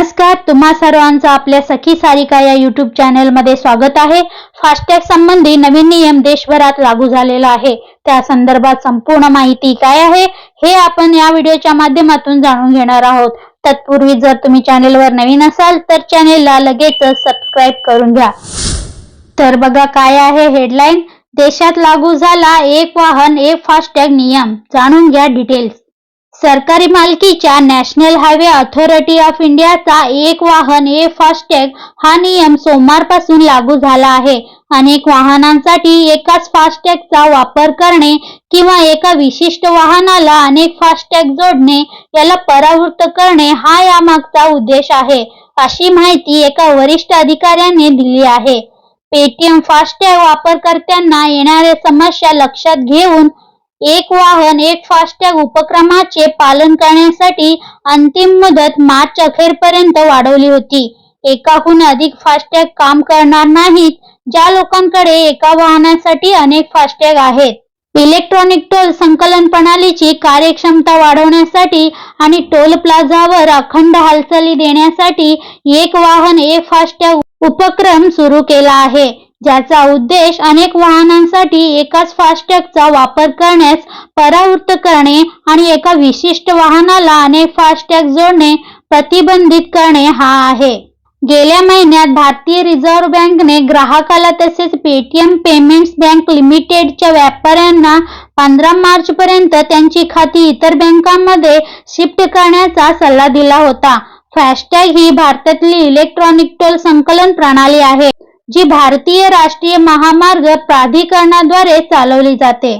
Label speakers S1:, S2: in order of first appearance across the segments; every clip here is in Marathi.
S1: नमस्कार तुम्हा सर्वांचं आपल्या सखी सारिका या युट्यूब चॅनलमध्ये स्वागत आहे. फास्टॅग संबंधी नवीन नियम देशभरात लागू झालेला आहे. त्या संदर्भात संपूर्ण माहिती काय आहे हे आपण या व्हिडिओच्या माध्यमातून जाणून घेणार आहोत. तत्पूर्वी जर तुम्ही चॅनेलवर नवीन असाल तर चॅनेलला लगेच सबस्क्राईब करून घ्या. तर बघा काय आहे हेडलाईन देशात लागू झाला एक वाहन एक फास्टॅग नियम. जाणून घ्या डिटेल्स सरकारी मालकीच्या नॅशनल हायवे अथॉरिटी ऑफ इंडियाचा एक वाहन ए फास्टॅग हा नियम सोमवारपासून लागू झाला आहे. अनेक वाहनांसाठी एकाच फास्टॅगचा वापर करणे किंवा एका विशिष्ट वाहनाला अनेक फास्टॅग जोडणे याला परावृत्त करणे हा यामागचा उद्देश आहे अशी माहिती एका वरिष्ठ अधिकाऱ्याने दिली आहे. पेटीएम फास्टॅग वापरकर्त्यांना येणाऱ्या समस्या लक्षात घेऊन एक वाहन एक फास्टॅग उपक्रमाचे पालन करण्यासाठी अंतिम मुदत मार्च अखेरपर्यंत वाढवली होती. एकाहून अधिक फास्टॅग काम करणार नाहीत ज्या लोकांकडे एका वाहनासाठी अनेक फास्टॅग आहेत. इलेक्ट्रॉनिक टोल संकलन प्रणालीची कार्यक्षमता वाढवण्यासाठी आणि टोल प्लाझावर अखंड हालचाली देण्यासाठी एक वाहन एक फास्टॅग उपक्रम सुरू केला आहे. ज्याचा उद्देश अनेक वाहनांसाठी एकाच फास्टॅगचा वापर करण्यास परावृत्त करणे आणि एका विशिष्ट वाहनाला अनेक फास्टॅग जोडणे प्रतिबंधित करणे हा आहे. गेल्या महिन्यात भारतीय रिझर्व्ह बँकने ग्राहकाला तसेच पेटीएम पेमेंट्स बँक लिमिटेडच्या व्यापाऱ्यांना पंधरा मार्च पर्यंत त्यांची खाती इतर बँकांमध्ये शिफ्ट करण्याचा सल्ला दिला होता. फास्टॅग ही भारतातली इलेक्ट्रॉनिक टोल संकलन प्रणाली आहे. जी भारतीय राष्ट्रीय महामार्ग प्राधिकरणाद्वारे चालवली जाते.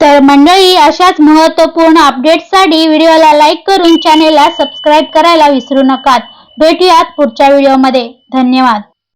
S1: तर मंडळी अशाच महत्त्वपूर्ण अपडेट्ससाठी व्हिडिओला लाईक करून चॅनेलला सबस्क्राईब करायला विसरू नका. भेटूयात पुढच्या व्हिडिओमध्ये धन्यवाद.